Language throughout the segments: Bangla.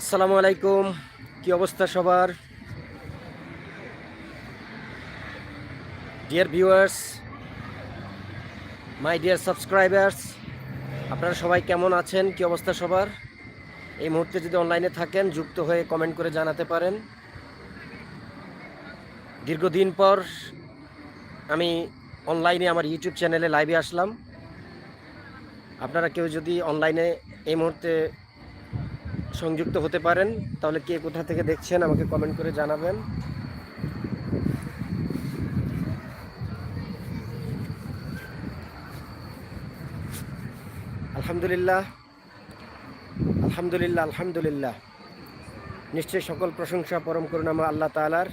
আসসালামু আলাইকুম। কি অবস্থা সবার? Dear viewers my dear subscribers আপনারা সবাই কেমন আছেন? কি অবস্থা সবার? এই মুহূর্তে যদি অনলাইনে থাকেন, যুক্ত হয়ে কমেন্ট করে জানাতে পারেন। দীর্ঘদিন পর আমি অনলাইনে আমার ইউটিউব চ্যানেলে লাইভে আসলাম। আপনারা কেউ যদি অনলাইনে এই মুহূর্তে সংযুক্ত হতে পারেন, তাহলে কে কোথা থেকে দেখছেন আমাকে কমেন্ট করে জানাবেন। আলহামদুলিল্লাহ আলহামদুলিল্লাহ আলহামদুলিল্লাহ। নিশ্চয়ই সকল প্রশংসা পরম করুণামা আল্লাহ তালার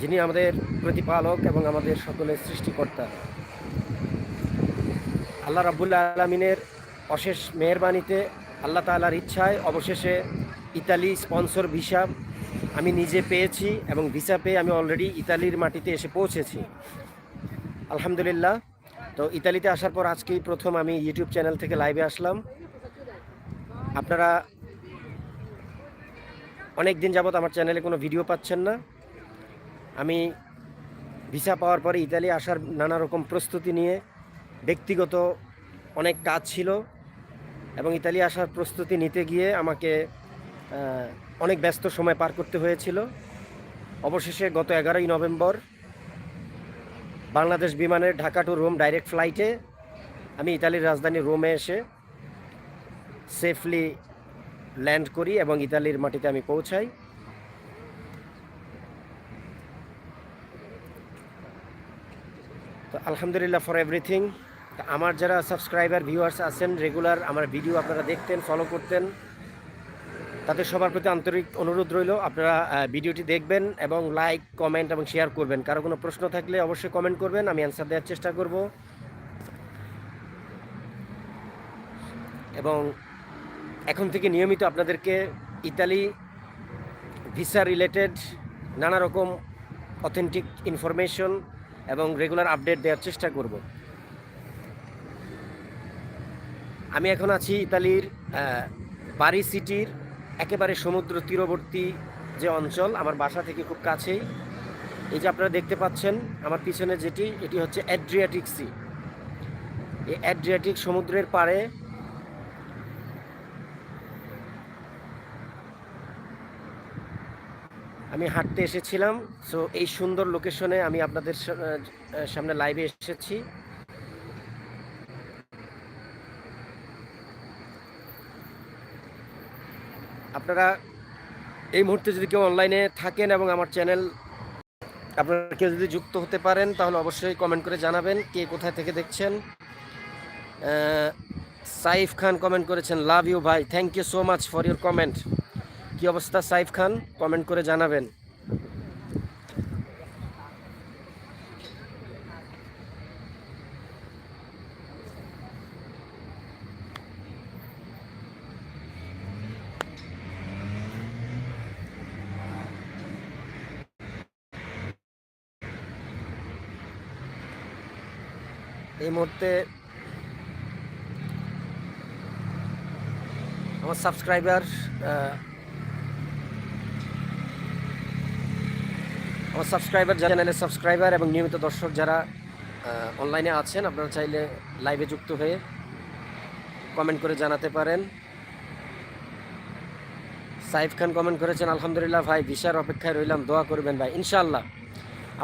যিনি আমাদের প্রতিপালক এবং আমাদের সকলের সৃষ্টিকর্তা। আল্লাহ রাবুল্লাহ আলমিনের অশেষ মেহরবানিতে আল্লাহ তালার ইচ্ছায় অবশেষে ইতালি স্পন্সর ভিসা আমি নিজে পেয়েছি এবং ভিসা পেয়ে আমি অলরেডি ইতালির মাটিতে এসে পৌঁছেছি। আলহামদুলিল্লাহ। তো ইতালিতে আসার পর আজকেই প্রথম আমি ইউটিউব চ্যানেল থেকে লাইভে আসলাম। আপনারা অনেক দিন যাবত আমার চ্যানেলে কোনো ভিডিও পাচ্ছেন না। আমি ভিসা পাওয়ার পরে ইতালি আসার নানা রকম প্রস্তুতি নিয়ে ব্যক্তিগত অনেক কাজ ছিল। এবং ইতালি আসার প্রস্তুতি নিতে গিয়ে আমাকে অনেক ব্যস্ত সময় পার করতে হয়েছিল। অবশেষে গত এগারোই নভেম্বর বাংলাদেশ বিমানের ঢাকা টু রোম ডাইরেক্ট ফ্লাইটে আমি ইতালির রাজধানী রোমে এসে সেফলি ল্যান্ড করি এবং ইতালির মাটিতে আমি পৌঁছাই। তো আলহামদুলিল্লাহ ফর এভরিথিং। আমার যারা সাবস্ক্রাইবার ভিউয়ার্স আছেন রেগুলার আমার ভিডিও আপনারা দেখতেন ফলো করতেন, তাদের সবার প্রতি আন্তরিক অনুরোধ রইল। আপনারা ভিডিওটি দেখবেন এবং লাইক কমেন্ট এবং শেয়ার করবেন। কারও কোনো প্রশ্ন থাকলে অবশ্যই কমেন্ট করবেন, আমি অ্যান্সার দেওয়ার চেষ্টা করব। এবং এখন থেকে নিয়মিত আপনাদেরকে ইতালি ভিসা রিলেটেড নানা রকম অথেন্টিক ইনফরমেশন এবং রেগুলার আপডেট দেওয়ার চেষ্টা করব। আমি এখন আছি ইতালির বারি সিটির একেবারে সমুদ্র তীরবর্তী যে অঞ্চল, আমার বাসা থেকে খুব কাছেই। এই যে আপনারা দেখতে পাচ্ছেন, আমার পিছনে যেটি, এটি হচ্ছে অ্যাড্রিয়াটিক সি। এই অ্যাড্রিয়াটিক সমুদ্রের পাড়ে আমি হাঁটতে এসেছিলাম। সো এই সুন্দর লোকেশনে আমি আপনাদের সামনে লাইভে এসেছি। আপনারা এই মুহূর্তে যদি কেউ অনলাইনে থাকেন এবং আমার চ্যানেল আপনারা কেউ যদি যুক্ত হতে পারেন, তাহলে অবশ্যই কমেন্ট করে জানাবেন কে কোথায় থেকে দেখছেন। সাইফ খান কমেন্ট করেছেন লাভ ইউ ভাই thank you so much for your comment কী অবস্থা সাইফ খান? কমেন্ট করে জানাবেন। এই মুহূর্তে আমার সাবস্ক্রাইবার আমার সাবস্ক্রাইবার যারা চ্যানেলের সাবস্ক্রাইবার এবং নিয়মিত দর্শক যারা অনলাইনে আছেন, আপনারা চাইলে লাইভে যুক্ত হয়ে কমেন্ট করে জানাতে পারেন। সাইফ খান কমেন্ট করেছেন, আলহামদুলিল্লাহ ভাই ভিসার অপেক্ষায় রইলাম, দোয়া করবেন ভাই। ইনশাআল্লাহ।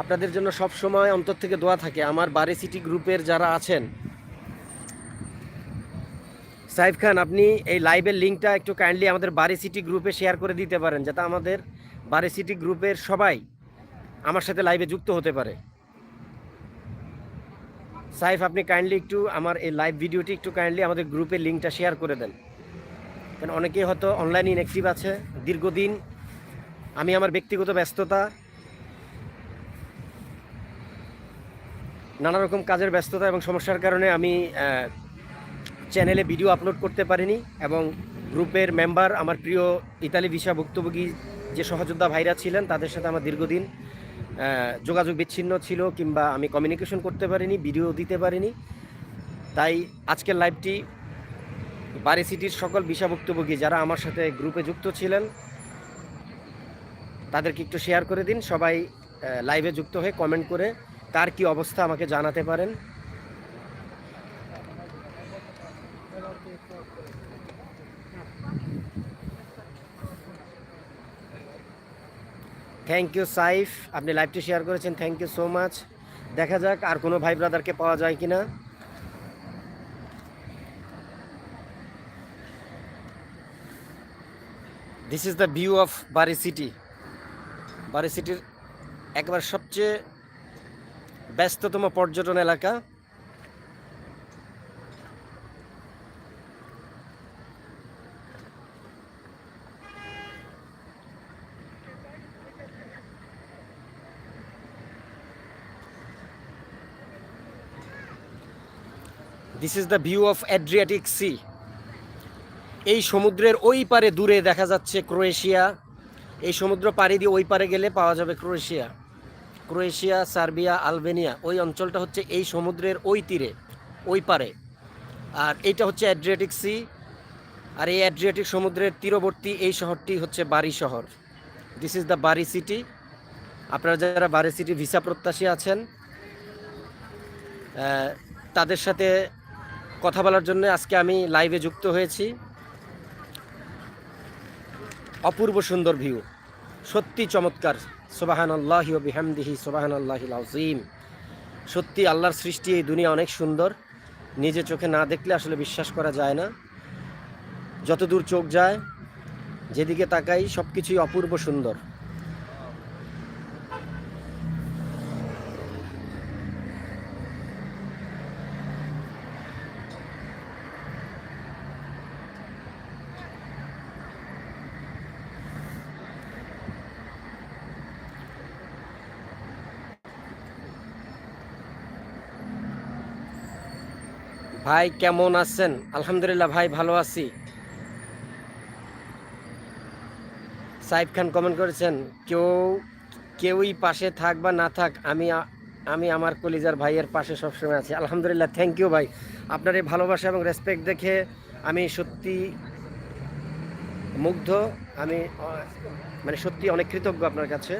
আপনাদের জন্য সব সময় অন্তর থেকে দোয়া থাকে। আমার বারে সিটি গ্রুপের যারা আছেন, সাইফ খান, আপনি এই লাইভের লিঙ্কটা একটু কাইন্ডলি আমাদের বারে সিটি গ্রুপে শেয়ার করে দিতে পারেন, যাতে আমাদের বারে সিটি গ্রুপের সবাই আমার সাথে লাইভে যুক্ত হতে পারে। সাইফ, আপনি কাইন্ডলি একটু আমার এই লাইভ ভিডিওটি একটু কাইন্ডলি আমাদের গ্রুপের লিঙ্কটা শেয়ার করে দেন। কারণ অনেকেই হয়তো অনলাইন ইনঅ্যাক্টিভ আছে। দীর্ঘদিন আমি আমার ব্যক্তিগত ব্যস্ততা নানা রকম কাজের ব্যস্ততা এবং সমস্যার কারণে আমি চ্যানেলে ভিডিও আপলোড করতে পারিনি এবং গ্রুপের মেম্বার আমার প্রিয় ইতালি ভিসা ভুক্তভোগী যে সহযোদ্ধা ভাইরা ছিলেন, তাদের সাথে আমার দীর্ঘদিন যোগাযোগ বিচ্ছিন্ন ছিল কিংবা আমি কমিউনিকেশন করতে পারিনি ভিডিও দিতে পারিনি। তাই আজকের লাইভটি বাড়ি সিটির সকল বিষাভুক্তভোগী যারা আমার সাথে গ্রুপে যুক্ত ছিলেন, তাদেরকে একটু শেয়ার করে দিন। সবাই লাইভে যুক্ত হয়ে কমেন্ট করে কার কি অবস্থা আমাকে জানাতে পারেন? থ্যাংক ইউ সাইফ আপনি লাইভটি শেয়ার করেছেন থ্যাংক ইউ সো মাচ দেখা যাক আর কোনো ভাই ব্রাদারকে পাওয়া যায় কি না this is the view of Bari city Bari সিটির একবার সবচেয়ে ব্যস্ততম পর্যটন এলাকা। This is the view of Adriatic sea এই সমুদ্রের ওই পারে দূরে দেখা যাচ্ছে ক্রোয়েশিয়া। এই সমুদ্র পাড়ি দিয়ে ওই পারে গেলে পাওয়া যাবে ক্রোয়েশিয়া। ক্রোয়েশিয়া, সার্বিয়া, আলবেনিয়া, ওই অঞ্চলটা হচ্ছে এই সমুদ্রের ওই তীরে, ওই পারে। আর এইটা হচ্ছে অ্যাড্রিয়াটিক সি, আর এই অ্যাড্রিয়াটিক সমুদ্রের তীরবর্তী এই শহরটি হচ্ছে বারি শহর। This is the Bari city আপনারা যারা বারি সিটি ভিসা প্রত্যাশী আছেন তাদের সাথে কথা বলার জন্য আজকে আমি লাইভে যুক্ত হয়েছি। অপূর্ব সুন্দর ভিউ সত্যি চমৎকার। সোবাহান আল্লাহি বিহামদিহি সোবাহান আল্লাহ আজিম সত্যি আল্লাহর সৃষ্টি এই দুনিয়া অনেক সুন্দর। নিজে চোখে না দেখলে আসলে বিশ্বাস করা যায় না। যতদূর চোখ যায়, যেদিকে তাকাই সব কিছুই অপূর্ব সুন্দর। ভাই, কেমন আছেন? আলহামদুলিল্লাহ ভাই, ভালো আছি। সাইফ খান কমেন্ট করেছেন, কেউ, কেউই পাশে থাক বা না থাক, আমি আমি আমার কলিজার ভাইয়ের পাশে সবসময় আছি। আলহামদুলিল্লাহ থ্যাংক ইউ ভাই। আপনার এই ভালোবাসা এবং রেসপেক্ট দেখে আমি সত্যি মুগ্ধ। আমি মানে সত্যি অনেক কৃতজ্ঞ আপনার কাছে।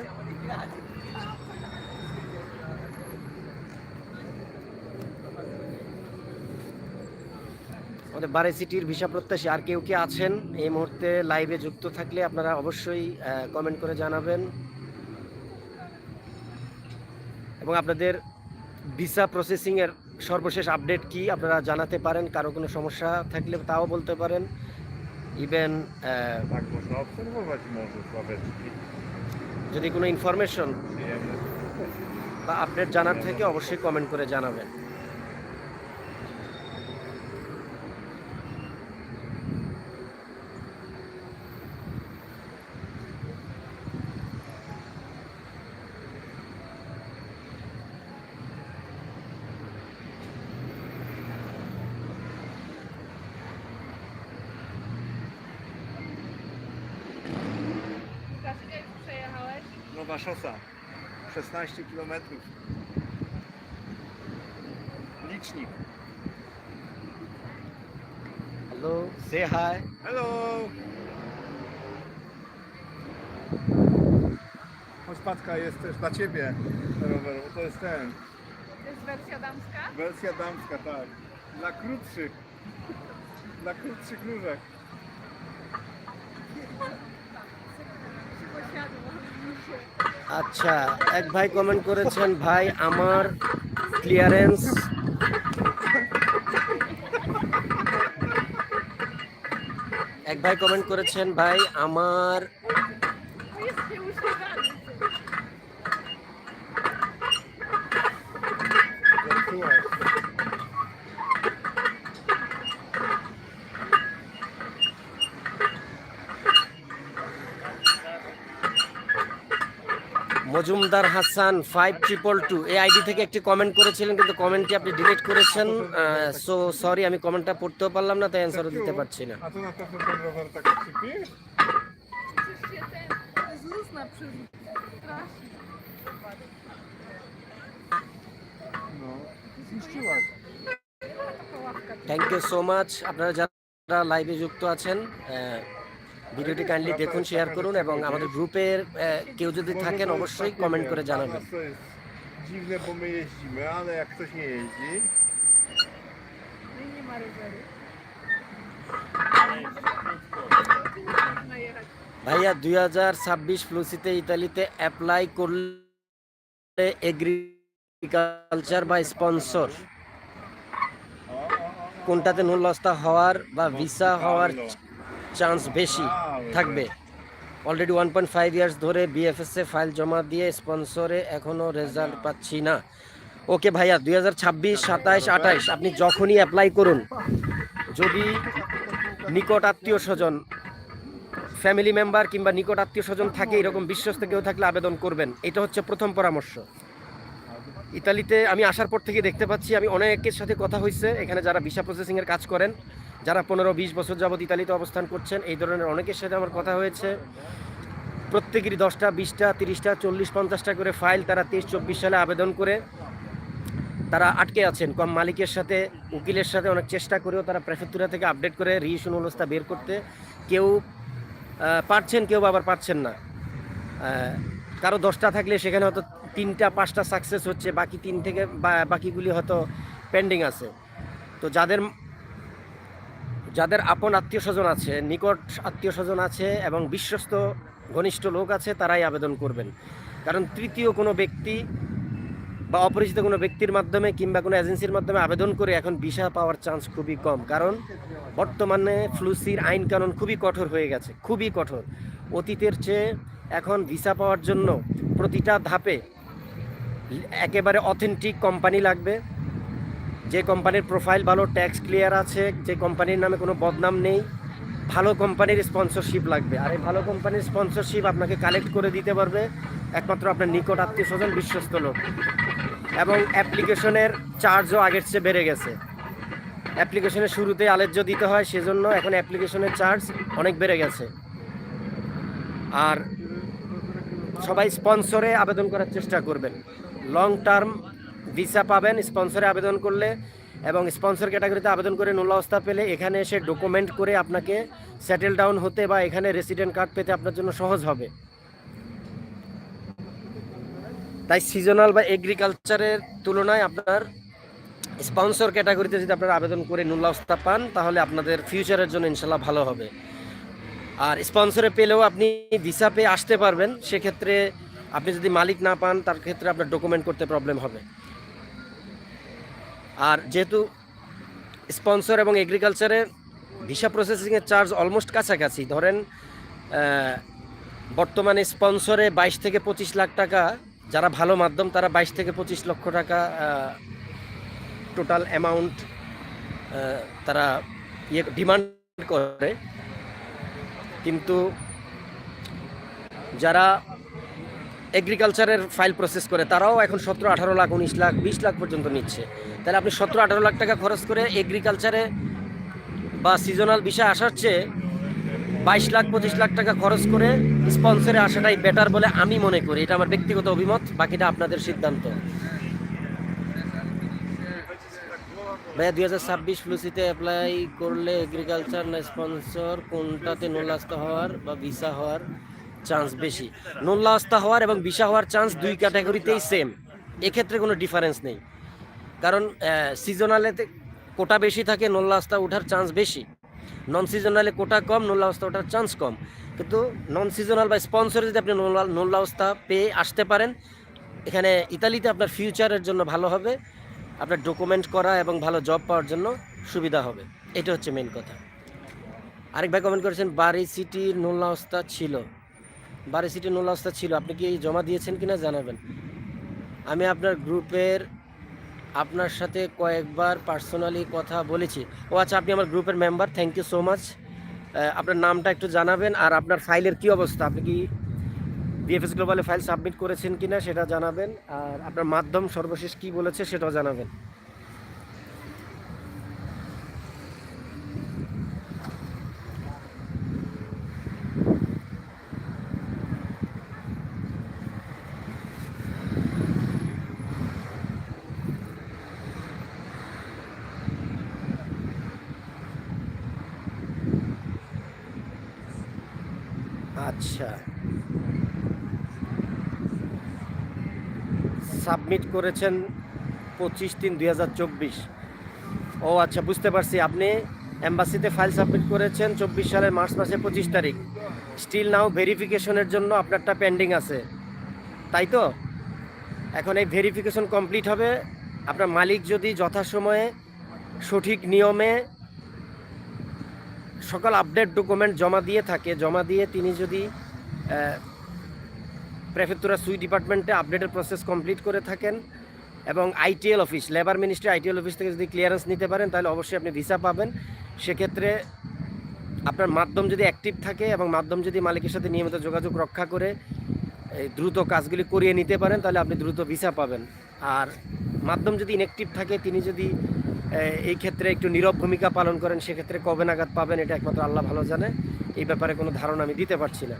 আমাদের বারে সিটির ভিসা প্রত্যাশী আর কেউ কি আছেন এই মুহূর্তে লাইভে যুক্ত থাকলে আপনারা অবশ্যই কমেন্ট করে জানাবেন এবং আপনাদের ভিসা প্রসেসিংয়ের সর্বশেষ আপডেট কি আপনারা জানাতে পারেন কারও কোনো সমস্যা থাকলে তাও বলতে পারেন ইভেন. যদি কোনো ইনফরমেশন. বা আপডেট জানার থেকে, অবশ্যই কমেন্ট করে জানাবেন Nowa szosa. 16 km. Licznik. Hello, say hi. Hello! Choć jest też dla Ciebie rower, bo to jest ten. To jest wersja damska? Wersja damska, tak. Dla krótszych. Dla krótszych różek. আচ্ছা এক ভাই কমেন্ট করেছেন ভাই আমার ক্লিয়ারেন্স এক ভাই কমেন্ট করেছেন ভাই আমার Majumdar Hasan five triple two এই আইডি থেকে একটি কমেন্ট করেছিলেন, কিন্তু কমেন্টটি আপনি ডিলিট করেছেন। সো সরি আমি কমেন্টটা পড়তেও পারলাম না, তাই অ্যান্সারও দিতে পারছি না. থ্যাংক ইউ সো মাচ আপনারা যারা লাইভে যুক্ত আছেন ভিডিওটি কাইন্ডলি দেখুন শেয়ার করুন এবং আমাদের গ্রুপের কেউ যদি থাকেন অবশ্যই কমেন্ট করে জানাবেন dziwne, bo my jeździmy, ale jak ktoś nie jeździ, No nie ma roweru. ভাইয়া দুই হাজার ছাব্বিশ ফ্লুসিতে ইতালিতে অ্যাপ্লাই করলে এগ্রিকালচার বা স্পন্সর কোনটাতে নুলস্তা হওয়ার বা ভিসা হওয়ার চান্স বেশি থাকবে। Already one point five years ধরে বিএফএসএ ফাইল জমা দিয়ে স্পন্সরে এখনও রেজাল্ট পাচ্ছি না। ওকে ভাইয়া, দুই হাজার ছাব্বিশ, সাতাইশ, আঠাইশ, আপনি যখনই অ্যাপ্লাই করুন, যদি নিকট আত্মীয় স্বজন ফ্যামিলি মেম্বার কিংবা নিকট আত্মীয় স্বজন থাকে, এরকম বিশ্বস্ত কেউ থাকলে আবেদন করবেন। এটা হচ্ছে প্রথম পরামর্শ। ইতালিতে আমি আসার পর থেকে দেখতে পাচ্ছি, আমি অনেকের সাথে কথা হয়েছে এখানে যারা ভিসা প্রসেসিংয়ের কাজ করেন যারা পনেরো বিশ বছর যাবত ইতালিতে অবস্থান করছেন, এই ধরনের অনেকের সাথে আমার কথা হয়েছে। প্রত্যেকেরই দশটা, বিশটা, তিরিশটা, চল্লিশ, পঞ্চাশটা করে ফাইল তারা তেইশ, চব্বিশ সালে আবেদন করে তারা আটকে আছেন। কম মালিকের সাথে, উকিলের সাথে অনেক চেষ্টা করেও তারা প্রেফেক্টুরা থেকে আপডেট করে রিইস্যু অবস্থা বের করতে কেউ পারছেন, কেউ আবার পারছেন না। কারও দশটা থাকলে সেখানে হয়তো তিনটা, পাঁচটা সাকসেস হচ্ছে, বাকি তিন থেকে বাকিগুলি হয়তো পেন্ডিং আছে। তো যাদের যাদের আপন আত্মীয় স্বজন আছে, নিকট আত্মীয় স্বজন আছে এবং বিশ্বস্ত ঘনিষ্ঠ লোক আছে, তারাই আবেদন করবেন। কারণ তৃতীয় কোনো ব্যক্তি বা অপরিচিত কোনো ব্যক্তির মাধ্যমে কিংবা কোনো এজেন্সির মাধ্যমে আবেদন করে এখন ভিসা পাওয়ার চান্স খুবই কম। কারণ বর্তমানে ফ্লুসির আইন কানুন খুবই কঠোর হয়ে গেছে, খুবই কঠোর। অতীতের চেয়ে এখন ভিসা পাওয়ার জন্য প্রতিটা ধাপে একেবারে অথেন্টিক কোম্পানি লাগবে। যে কোম্পানির প্রোফাইল ভালো ট্যাক্স ক্লিয়ার আছে, যে কোম্পানির নামে কোনো বদনাম নেই, ভালো কোম্পানির স্পন্সরশিপ লাগবে। আর এই ভালো কোম্পানির স্পন্সরশিপ আপনাকে কালেক্ট করে দিতে পারবে একমাত্র আপনার নিকট আত্মীয় স্বজন, বিশ্বস্ত লোক। এবং অ্যাপ্লিকেশনের চার্জও আগের চেয়ে বেড়ে গেছে। অ্যাপ্লিকেশনের শুরুতে আলেজ্য দিতে হয়, সেজন্য এখন অ্যাপ্লিকেশনের চার্জ অনেক বেড়ে গেছে। আর সবাই স্পন্সরে আবেদন করার চেষ্টা করবেন। লং টার্ম ভিসা পাবেন, স্পন্সরে আবেদন করলে এবং স্পন্সর ক্যাটাগরিতে আবেদন করে নুল অবস্থা পেলে এখানে এসে ডকুমেন্ট করে আপনাকে সেটেল ডাউন হতে বা এখানে রেসিডেন্ট কার্ড পেতে আপনার জন্য সহজ হবে। তাই সিজনাল বা এগ্রিকালচারের তুলনায় আপনার স্পন্সর ক্যাটাগরিতে যদি আপনারা আবেদন করে নুল অবস্থা পান, তাহলে আপনাদের ফিউচারের জন্য ইনশাল্লাহ ভালো হবে। আর স্পন্সরে পেলেও আপনি ভিসা পেয়ে আসতে পারবেন, সেক্ষেত্রে আপনি যদি মালিক না পান, তার ক্ষেত্রে আপনার ডকুমেন্ট করতে প্রবলেম হবে। আর যেহেতু স্পন্সর এবং এগ্রিকালচারে ভিসা প্রসেসিংয়ের চার্জ অলমোস্ট কাছাকাছি, ধরেন বর্তমানে স্পন্সরে বাইশ থেকে পঁচিশ লাখ টাকা, যারা ভালো মাধ্যম, তারা বাইশ থেকে পঁচিশ লক্ষ টাকা টোটাল অ্যামাউন্ট তারা ইয়ে ডিমান্ড করে। কিন্তু যারা এগ্রিকালচারের ফাইল প্রসেস করে, তারাও এখন সতেরো, আঠারো লাখ, উনিশ লাখ, বিশ লাখ পর্যন্ত নিচ্ছে। তাহলে আপনি সতেরো, আঠারো লাখ টাকা খরচ করে এগ্রিকালচারে বা সিজনাল বিষয় আসার চেয়ে বাইশ লাখ, পঁচিশ লাখ টাকা খরচ করে স্পন্সরে আসাটাই বেটার বলে আমি মনে করি। এটা আমার ব্যক্তিগত অভিমত, বাকিটা আপনাদের সিদ্ধান্ত। ভাইয়া, দুই হাজার ছাব্বিশ ফ্লুসিতে অ্যাপ্লাই করলে এগ্রিকালচার না স্পন্সর কোনটাতে নোল্লাস্তা হওয়ার বা ভিসা হওয়ার চান্স বেশি। নোল্লাস্তা হওয়ার এবং ভিসা হওয়ার চান্স দুই ক্যাটাগরিতেই সেম এক্ষেত্রে কোনো ডিফারেন্স নেই। কারণ সিজনালেতে কোটা বেশি থাকে, নোল্লাস্তা ওঠার চান্স বেশি। নন সিজনালে কোটা কম, নোল্লাস্তা ওঠার চান্স কম। কিন্তু নন সিজনাল বা স্পন্সরে যদি আপনি নোল্লাস্তা পেয়ে আসতে পারেন, এখানে ইতালিতে আপনার ফিউচারের জন্য ভালো হবে। আপনার ডকুমেন্ট করা এবং ভালো জব পাওয়ার জন্য সুবিধা হবে। এটা হচ্ছে মেন কথা। আরেক ভাই কমেন্ট করেছেন বাড়ি সিটির নোল্লাস্তা ছিল। বাড়ি সিটির নোল্লাস্তা ছিল। আপনি কি জমা দিয়েছেন কিনা জানাবেন। আমি আপনার গ্রুপের আপনার সাথে কয়েকবার পার্সোনালি কথা বলেছি। ও আচ্ছা আপনি আমার গ্রুপের member, thank you so much. আপনার নামটা একটু জানাবেন আর আপনার ফাইলের কি অবস্থা? আপনি কি বিএফএস গ্লোবালে ফাইল সাবমিট করেছেন কিনা সেটা জানাবেন। আর আপনার মাধ্যম সর্বশেষ কি বলেছে সেটাও জানাবেন আচ্ছা সাবমিট করেছেন পঁচিশ তিন দুই ও আচ্ছা বুঝতে পারছি। আপনি এম্বাসিতে ফাইল সাবমিট করেছেন চব্বিশ সালের মার্চ মাসের পঁচিশ তারিখ। স্টিল নাও ভেরিফিকেশনের জন্য আপনারটা পেন্ডিং আছে। তাই তো? এখন এই ভেরিফিকেশন কমপ্লিট হবে। আপনার মালিক যদি যথাসময়ে সঠিক নিয়মে সকল আপডেট ডকুমেন্ট জমা দিয়ে থাকে, জমা দিয়ে তিনি যদি প্রেফেক্টুরা সুই ডিপার্টমেন্টে আপডেটের প্রসেস কমপ্লিট করে থাকেন এবং ITL office, labour ministry ITL office থেকে যদি ক্লিয়ারেন্স নিতে পারেন, তাহলে অবশ্যই আপনি ভিসা পাবেন। সেক্ষেত্রে আপনার মাধ্যম যদি অ্যাক্টিভ থাকে এবং মাধ্যম যদি মালিকের সাথে নিয়মিত যোগাযোগ রক্ষা করে দ্রুত কাজগুলি করিয়ে নিতে পারেন, তাহলে আপনি দ্রুত ভিসা পাবেন। আর মাধ্যম যদি ইনঅ্যাক্টিভ থাকে, তিনি যদি এই ক্ষেত্রে একটু নীরব ভূমিকা পালন করেন, সেক্ষেত্রে কবে নাগাদ পাবেন, এটা একমাত্র আল্লাহ ভালো জানে। এই ব্যাপারে কোনো ধারণা আমি দিতে পারছি না।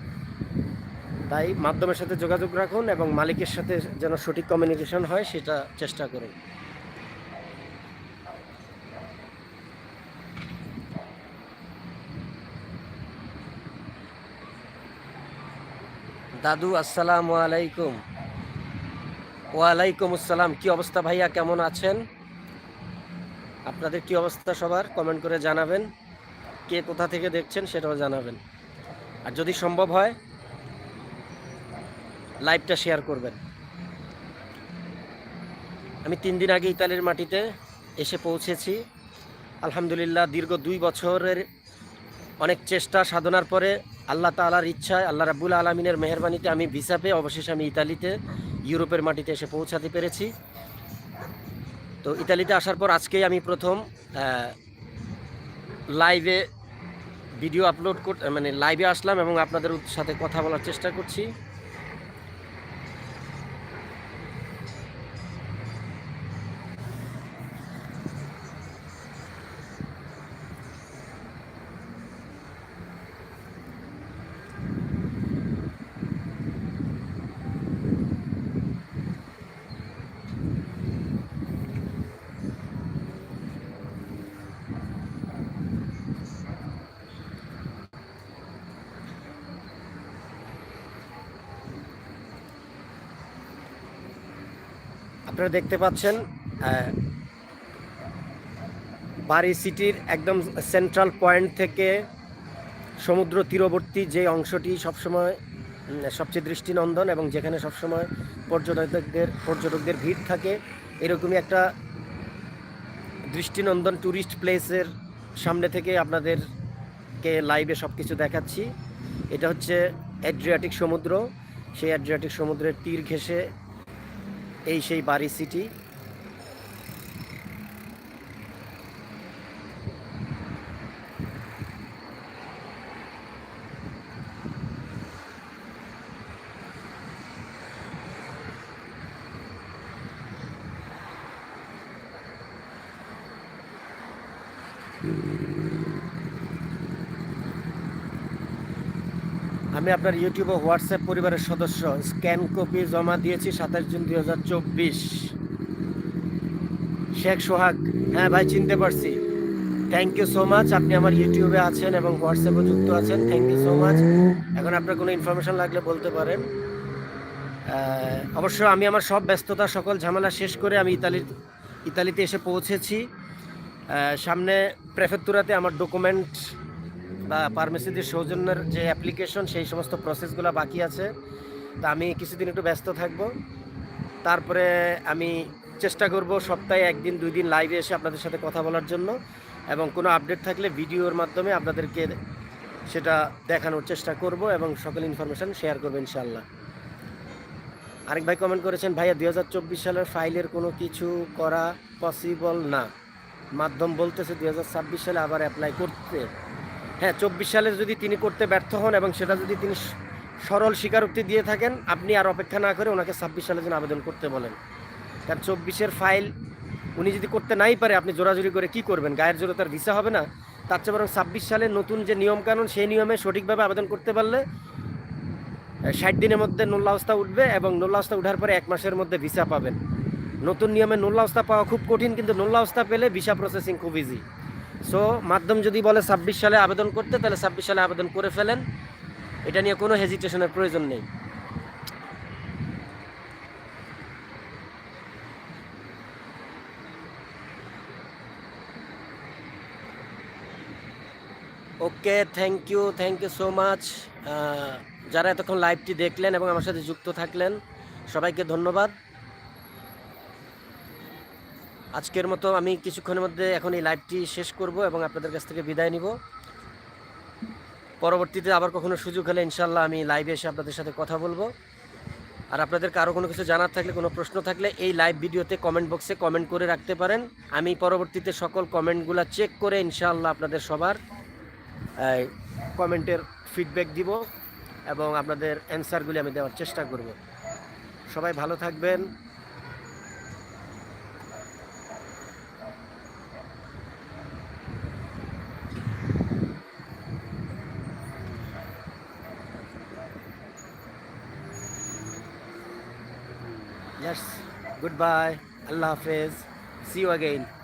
তাই মাধ্যমের সাথে যোগাযোগ রাখুন এবং মালিকের সাথে যেন সঠিক কমিউনিকেশন হয়, সেটা চেষ্টা করুন। দাদু, আসসালামু আলাইকুম। ওয়ালাইকুম আসসালাম। কি অবস্থা ভাইয়া? কেমন আছেন? আপনাদের কি অবস্থা সবার? কমেন্ট করে জানাবেন। কে কোথা থেকে দেখছেন সেটাও জানাবেন। আর যদি সম্ভব হয় লাইভটা শেয়ার করবেন। আমি তিন দিন আগে ইতালির মাটিতে এসে পৌঁছেছি। আলহামদুলিল্লাহ দীর্ঘ দুই বছরের অনেক চেষ্টা, সাধনার পরে আল্লাহ তালার ইচ্ছায়, আল্লাহ রাবুল আলমিনের মেহরবানিতে আমি ভিসা পেয়ে অবশেষে আমি ইতালিতে, ইউরোপের মাটিতে এসে পৌঁছাতে পেরেছি। তো ইতালিতে আসার পর আজকেই আমি প্রথম লাইভে ভিডিও আপলোড কর মানে লাইভে আসলাম এবং আপনাদের সাথে কথা বলার চেষ্টা করছি। আপনারা দেখতে পাচ্ছেন বাড়ি সিটির একদম সেন্ট্রাল পয়েন্ট থেকে সমুদ্র তীরবর্তী যে অংশটি সবসময় সবচেয়ে দৃষ্টিনন্দন এবং যেখানে সবসময় পর্যটকদের পর্যটকদের ভিড় থাকে, এরকমই একটা দৃষ্টিনন্দন ট্যুরিস্ট প্লেসের সামনে থেকে আপনাদেরকে লাইভে সব কিছু দেখাচ্ছি। এটা হচ্ছে অ্যাড্রিয়াটিক সমুদ্র। সেই অ্যাড্রিয়াটিক সমুদ্রের তীর ঘেঁষে এই সেই বাড়ি সিটি। আমি আপনার ইউটিউব ও হোয়াটসঅ্যাপ পরিবারের সদস্য। স্ক্যান কপি জমা দিয়েছি সাতাশ জুন দুই হাজার চব্বিশ। শেখ সোহাগ হ্যাঁ ভাই, চিনতে পারছি। থ্যাংক ইউ সো মাচ আপনি আমার ইউটিউবে আছেন এবং হোয়াটসঅ্যাপে যুক্ত আছেন। থ্যাংক ইউ সো মাচ এখন আপনার কোনো ইনফরমেশন লাগলে বলতে পারেন। অবশ্য আমি আমার সব ব্যস্ততা, সকল ঝামেলা শেষ করে আমি ইতালির, ইতালিতে এসে পৌঁছেছি। সামনে প্রেফেক্টুরাতে আমার ডকুমেন্ট বা পারমিসিদের সৌজন্যের যে অ্যাপ্লিকেশন সেই সমস্ত প্রসেসগুলো বাকি আছে। তা আমি কিছুদিন একটু ব্যস্ত থাকব। তারপরে আমি চেষ্টা করব সপ্তাহে একদিন, দুই দিন লাইভে এসে আপনাদের সাথে কথা বলার জন্য এবং কোনো আপডেট থাকলে ভিডিওর মাধ্যমে আপনাদেরকে সেটা দেখানোর চেষ্টা করব এবং সকল ইনফরমেশান শেয়ার করব ইনশাল্লাহ আরেক ভাই কমেন্ট করেছেন, ভাইয়া, দুই হাজার চব্বিশ সালের ফাইলের কোনো কিছু করা পসিবল না? মাধ্যম বলতেছে, দুই হাজার ছাব্বিশ সালে আবার অ্যাপ্লাই করতে। হ্যাঁ চব্বিশ সালে যদি তিনি করতে ব্যর্থ হন এবং সেটা যদি তিনি সরল স্বীকারোক্তি দিয়ে থাকেন, আপনি আর অপেক্ষা না করে ওনাকে ছাব্বিশ সালে যেন আবেদন করতে বলেন। কারণ চব্বিশের ফাইল উনি যদি করতে নাই পারে, আপনি জোরাজুরি করে কি করবেন? গায়ের জোরে তার ভিসা হবে না। তার চেয়ে বরং ছাব্বিশ সালে নতুন যে নিয়মকানুন, সেই নিয়মে সঠিকভাবে আবেদন করতে পারলে ষাট দিনের মধ্যে নোল্লাওস্তা উঠবে এবং নোল্লাওস্তা উঠার পরে এক মাসের মধ্যে ভিসা পাবেন। নতুন নিয়মে নোল্লাওস্তা পাওয়া খুব কঠিন, কিন্তু নোল্লাওস্তা পেলে ভিসা প্রসেসিং খুব ইজি সো মাধ্যম যদি বলে ছাব্বিশ সালে আবেদন করতে, তাহলে ছাব্বিশ সালে আবেদন করে ফেলেন। এটা নিয়ে কোনো হেজিটেশনের প্রয়োজন নেই। Okay thank you thank you so much যারা এতক্ষণ লাইভটি দেখলেন এবং আমার সাথে যুক্ত থাকলেন, সবাইকে ধন্যবাদ। আজকের মতো আমি কিছুক্ষণের মধ্যে এখন এই লাইভটি শেষ করব এবং আপনাদের কাছ থেকে বিদায় নিব। পরবর্তীতে আবার কখনো সুযোগ হলে ইনশাল্লাহ আমি লাইভে এসে আপনাদের সাথে কথা বলব। আর আপনাদের কারও কোনো কিছু জানার থাকলে, কোনো প্রশ্ন থাকলে এই লাইভ ভিডিওতে কমেন্ট বক্সে কমেন্ট করে রাখতে পারেন। আমি পরবর্তীতে সকল কমেন্টগুলো চেক করে ইনশাআল্লাহ আপনাদের সবার কমেন্টের ফিডব্যাক দিব এবং আপনাদের অ্যান্সারগুলি আমি দেওয়ার চেষ্টা করব। সবাই ভালো থাকবেন। Goodbye. Allah Hafiz. See you again.